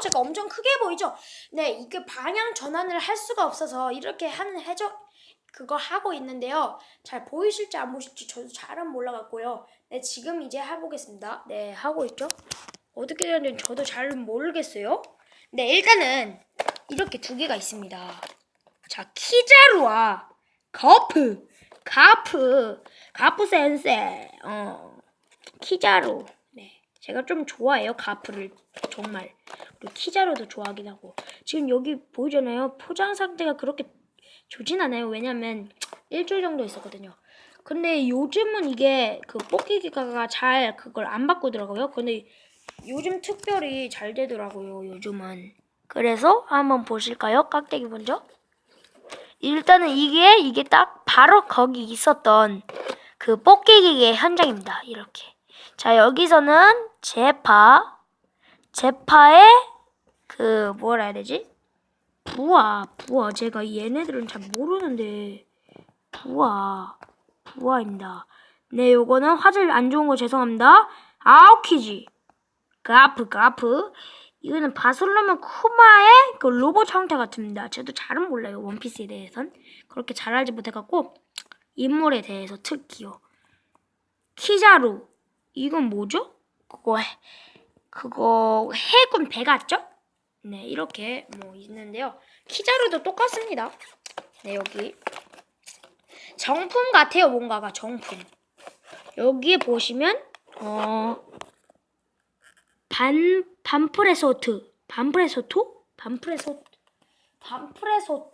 제가 엄청 크게 보이죠? 네, 이게 방향 전환을 할 수가 없어서 이렇게 하는 해저 그거 하고 있는데요. 잘 보이실지 안 보이실지 저도 잘은 몰라갖고요. 네, 지금 이제 해보겠습니다. 네, 하고 있죠? 어떻게 되는지 저도 잘 모르겠어요. 네, 일단은 이렇게 두 개가 있습니다. 자, 키자루와 거프, 가프, 가프 센세, 어, 키자루. 네, 제가 좀 좋아해요 가프를 정말. 그리고 키자루도 좋아하긴 하고. 지금 여기 보이잖아요. 포장 상태가 그렇게 좋진 않아요. 왜냐면 일주일 정도 있었거든요. 근데 요즘은 이게 그 뽑기기가가 잘 그걸 안 바꾸더라고요. 근데 요즘 특별히 잘 되더라고요. 요즘은. 그래서 한번 보실까요? 깍대기 먼저. 일단은 이게 이게 딱 바로 거기 있었던 그 뽑기기계 현장입니다. 이렇게. 자 여기서는 제파, 제파의 그 뭐라 해야 되지? 부하, 부하. 제가 얘네들은 잘 모르는데 부하, 부하입니다. 네, 요거는 화질 안 좋은 거 죄송합니다. 아오키지, 가프, 가프. 이거는 바솔로몬 쿠마의 그 로봇 형태 같습니다. 저도 잘은 몰라요 원피스에 대해선 그렇게 잘 알지 못해갖고 인물에 대해서 특히요. 키자루 이건 뭐죠? 그거 해- 그거 해군 배 같죠? 네 이렇게 뭐 있는데요. 키자루도 똑같습니다. 네 여기 정품 같아요 뭔가가 정품. 여기에 보시면 어. 반 반프레소트 반프레소토 반프레소 반프레소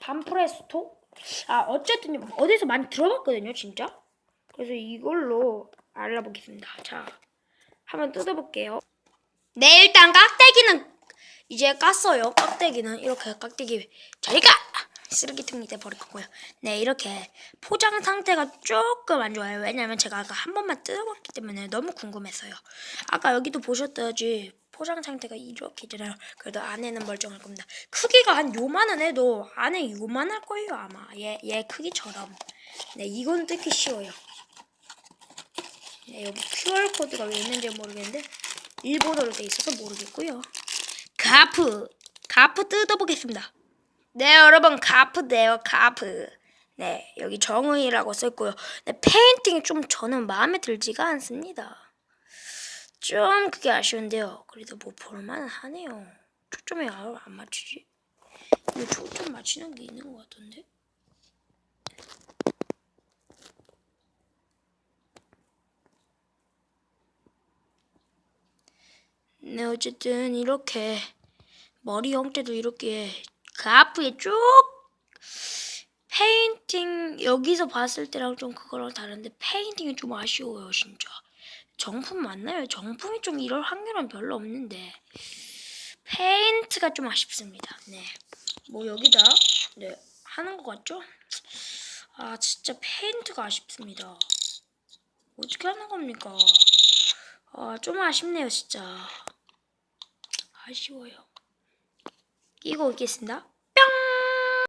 반프레소토 아 어쨌든 어디서 많이 들어봤거든요 진짜 그래서 이걸로 알아보겠습니다 자 한번 뜯어볼게요 네 일단 깍대기는 이제 깠어요. 깍대기는 이렇게 깍대기 저희가 쓰레기통이 돼버릴 거고요. 네 이렇게 포장 상태가 조금 안 좋아요. 왜냐면 제가 아까 한 번만 뜯어봤기 때문에 너무 궁금했어요. 아까 여기도 보셨다지 포장 상태가 이렇게 있잖아요. 그래도 안에는 멀쩡할 겁니다. 크기가 한 요만한 해도 안에 요만할 거예요 아마. 얘, 얘 크기처럼. 네 이건 뜯기 쉬워요. 네 여기 QR코드가 왜 있는지 모르겠는데 일본어로 돼 있어서 모르겠고요 가프 가프 뜯어보겠습니다. 네 여러분 가프네요 가프. 네 여기 정의라고 써있고요. 네, 페인팅이 좀 저는 마음에 들지가 않습니다. 좀 그게 아쉬운데요. 그래도 뭐 볼만은 하네요. 초점이 안안 맞추지? 이거 초점 맞추는 게 있는 것 같던데? 네 어쨌든 이렇게 머리 형태도 이렇게 그 앞에 쭉 페인팅 여기서 봤을 때랑 좀 그거랑 다른데 페인팅이 좀 아쉬워요 진짜 정품 맞나요? 정품이 좀 이럴 확률은 별로 없는데 페인트가 좀 아쉽습니다 네뭐 여기다 네 하는 것 같죠? 아 진짜 페인트가 아쉽습니다 어떻게 하는 겁니까? 아 좀 아쉽네요 진짜 아쉬워요 끼고 있겠습니다